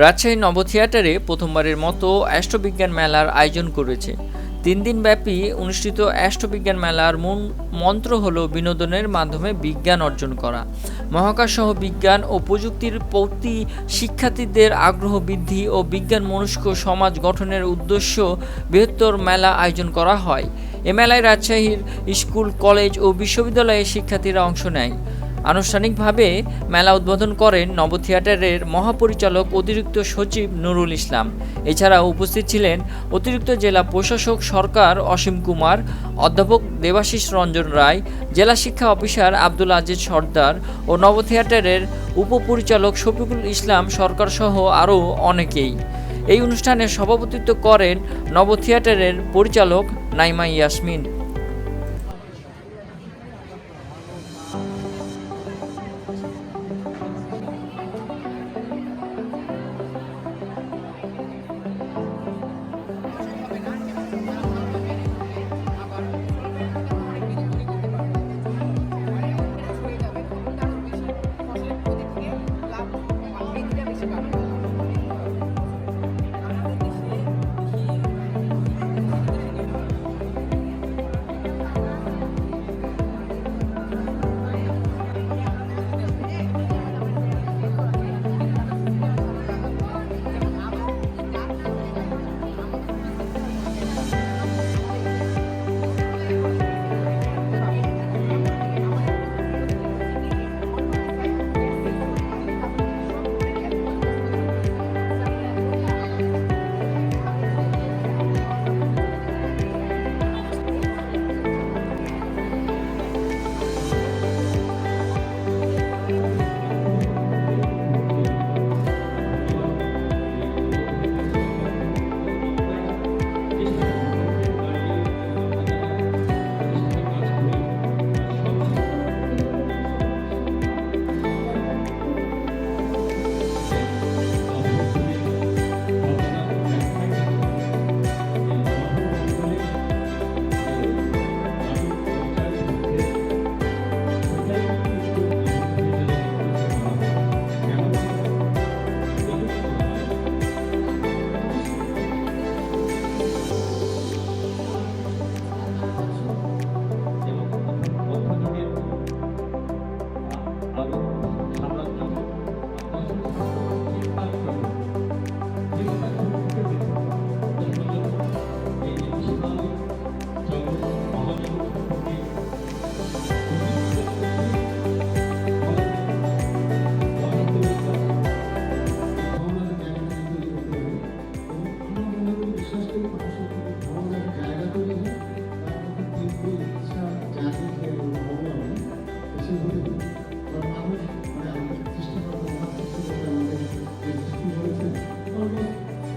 রাজশাহী নব থিয়েটারে প্রথমবারের মতো অ্যাস্ট্রোবিজ্ঞান মেলার আয়োজন করেছে। তিন দিনব্যাপী অনুষ্ঠিত অ্যাস্ট্রোবিজ্ঞান মেলার মূল মন্ত্র হল বিনোদনের মাধ্যমে বিজ্ঞান অর্জন করা। মহাকাশসহ বিজ্ঞান ও প্রযুক্তির প্রতি শিক্ষার্থীদের আগ্রহ বৃদ্ধি ও বিজ্ঞান মনস্ক সমাজ গঠনের উদ্দেশ্য বৃহত্তর মেলা আয়োজন করা হয়। এ মেলায় রাজশাহীর স্কুল, কলেজ ও বিশ্ববিদ্যালয়ের শিক্ষার্থীরা অংশ নেয়। আনুষ্ঠানিকভাবে মেলা উদ্বোধন করেন নব থিয়েটারের মহাপরিচালক অতিরিক্ত সচিব নুরুল ইসলাম। এছাড়া উপস্থিত ছিলেন অতিরিক্ত জেলা প্রশাসক সরকার অসীম কুমার, অধ্যাপক দেবাশিস রঞ্জন রায়, জেলা শিক্ষা অফিসার আব্দুল আজিজ সর্দার ও নব থিয়েটারের উপপরিচালক শফিকুল ইসলাম সরকার সহ আরও অনেকেই। এই অনুষ্ঠানে সভাপতিত্ব করেন নব থিয়েটারের পরিচালক নাইমা ইয়াসমিন।